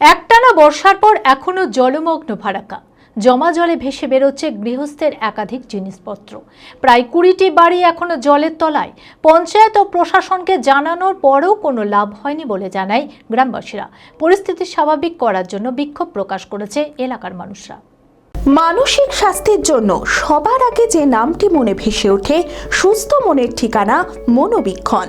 একটানা বর্ষার পর এখনও জলমগ্ন ফারাক্কা জমা জলে ভেসে বেরোচ্ছে গৃহস্থের একাধিক জিনিসপত্র। প্রায় কুড়িটি বাড়ি এখনও জলের তলায়। পঞ্চায়েত ও প্রশাসনকে জানানোর পরেও কোনো লাভ হয়নি বলে জানায় গ্রামবাসীরা। পরিস্থিতি স্বাভাবিক করার জন্য বিক্ষোভ প্রকাশ করেছে এলাকার মানুষরা। মানসিক স্বাস্থ্যের জন্য সবার আগে যে নামটি মনে ভেসে ওঠে, সুস্থ মনের ঠিকানা মনোবীক্ষণ।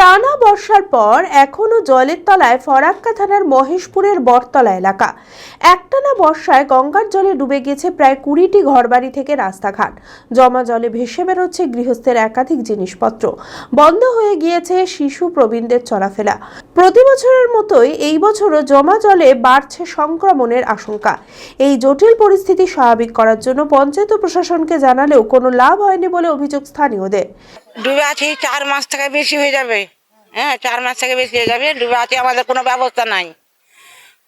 টানা বর্ষার পর এখনও জলের তলায় ফরাক্কা থানার মহেশপুরের বটতলা এলাকা। একটানা বর্ষায় গঙ্গার জলে ডুবে গেছে প্রায় কুড়িটি ঘরবাড়ি থেকে রাস্তাঘাট। জমা জলে ভেসে বেরোচ্ছে গৃহস্থের একাধিক জিনিসপত্র। বন্ধ হয়ে গিয়েছে শিশু প্রবীণদের চলাফেরা। প্রতি বছরের মতোই এই বছরও জমা জলে বাড়ছে সংক্রমণের আশঙ্কা। এই জটিল পরিস্থিতি স্বাভাবিক করার জন্য পঞ্চায়েত প্রশাসনকে জানালেও কোনো লাভ হয়নি বলে অভিযোগ স্থানীয়দের। ডুবে আছি চার মাস থেকে বেশি হয়ে যাবে। হ্যাঁ চার মাস থেকে বেশি হয়ে যাবে। ডুবে আছি আমাদের কোনো ব্যবস্থা নাই।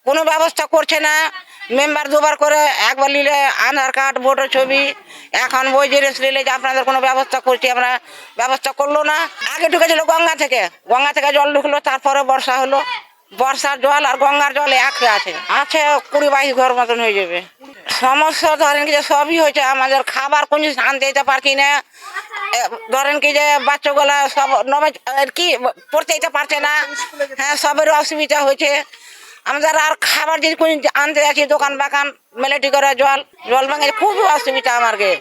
কোনো ব্যবস্থা করছে না। মেম্বার দুবার করে একবার নিলে আধার কার্ড, ভোটার ছবি, এখন বই জেরেস নিলে যে আপনাদের কোনো ব্যবস্থা করছি আমরা, ব্যবস্থা করল না। আগে ঢুকেছিল গঙ্গা থেকে। গঙ্গা থেকে জল ঢুকলো, তারপরে বর্ষা হলো। বর্ষার জল আর গঙ্গার জল একই আছে। আছে কুড়ি বাইশ ঘর মতন হয়ে যাবে। সমস্যা, ধরেন কি যে সবই হয়েছে, আমাদের খাবার কোন আনতে যেতে পারছি না। ধরেন কি যে বাচ্চাগুলা সব নবে কি, পড়তে যেতে পারছে না। হ্যাঁ সবের অসুবিধা হয়েছে। আমাদের আর খাবার যদি কোন আনতে যাচ্ছি, দোকান বাগান, মেলেটি করে জল জল ভাঙে, খুবই অসুবিধা আমাকে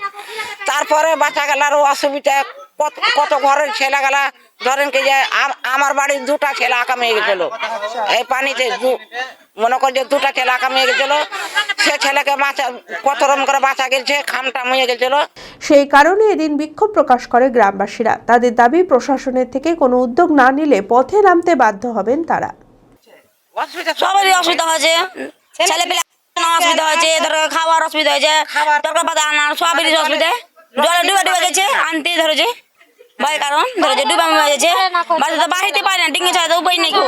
তারপরে বাচ্চা গেলারও অসুবিধা, কত কত ঘরের ছেলে গেলা ধরেন কি যে আমার বাড়ির দুটা ছেলে আঁকা মেয়ে গেছিল। এই পানিতে মনে কর যে দুটা ছেলে আঁকা মেয়ে গেছিল সে ছেলেকে বাঁচা কত রকম করে বাঁচা গেছে খামটা মুয়ে গেছিল। সেই কারণে এদিন বিক্ষোভ প্রকাশ করে গ্রামবাসীরা। তাদের দাবি প্রশাসনের থেকে কোনো উদ্যোগ না নিলে পথে নামতে বাধ্য হবেন তারা। সবারই অসুবিধা হয়েছে। ছেলে পেলে অসুবিধা হয়েছে ধরো খাওয়ার অসুবিধা হয়েছে। তরকারি পাতা আনার সবারই অসুবিধা। জলে ডুবে ডুবে গেছে আনতেই ধরেছে। ভয় কারণ ধরেছে ডুবে মরে গেছে বাড়িতে তো বাড়িতে পারে না ডিঙ্গি ছাড়া তো উপায় নেই কেউ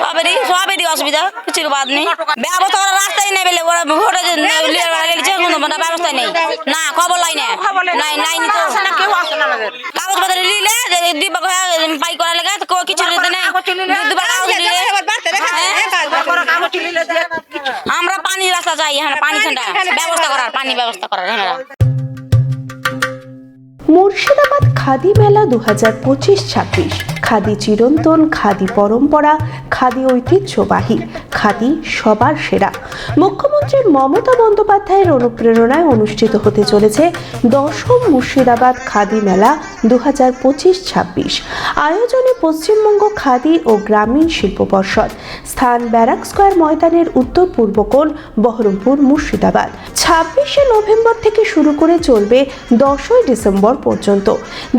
সবারই সবারই অসুবিধা কিছুর বাদ নেই। ব্যবস্থা করার রাস্তাই নেই বলে ওরা ভোটে যে গেছে কোনো মানে ব্যবস্থা নেই। না খবর লাই না। নাই নাই তো। কাগজপত্র নিলে দিবা পাই করা লেগে তো কিছু দিতে নেই। দুবার কাগজ নিলে। হ্যাঁ? আমরা পানি রাস্তা চাই হ্যাঁ পানি ঠান্ডা ব্যবস্থা করার পানি ব্যবস্থা করার হ্যাঁ। মুর্শিদাবাদ খাদি মেলা দু হাজার পঁচিশ ছাব্বিশ। খাদি চিরন্তন, খাদি পরম্পরা, খাদি ঐতিহ্যবাহী, খাদি সবার সেরা। মুখ্যমন্ত্রী মমতা বন্দ্যোপাধ্যায়ের অনুপ্রেরণায় অনুষ্ঠিত হতে চলেছে দশম মুর্শিদাবাদ খাদি মেলা দু হাজার পঁচিশ ছাব্বিশ। আয়োজনে পশ্চিমবঙ্গ খাদি ও গ্রামীণ শিল্প পর্ষদ। স্থান ব্যারাক স্কোয়ার ময়দানের উত্তর পূর্ব কোণ, বহরমপুর মুর্শিদাবাদ। ছাব্বিশে নভেম্বর থেকে শুরু করে চলবে দশই ডিসেম্বর পর্যন্ত।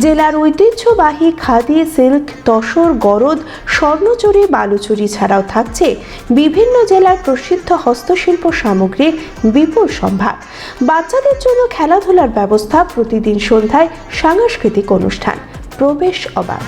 জেলার ঐতিহ্যবাহী খাদি, সিল্ক, তসর, গরদ, স্বর্ণচুরি, বালুচুরি ছাড়াও থাকছে বিভিন্ন জেলার প্রসিদ্ধ হস্তশিল্প সামগ্রীর বিপুল সম্ভার। বাচ্চাদের জন্য খেলাধুলার ব্যবস্থা প্রতিদিন সন্ধ্যায় সাংস্কৃতিক অনুষ্ঠান। প্রবেশ অবাধ।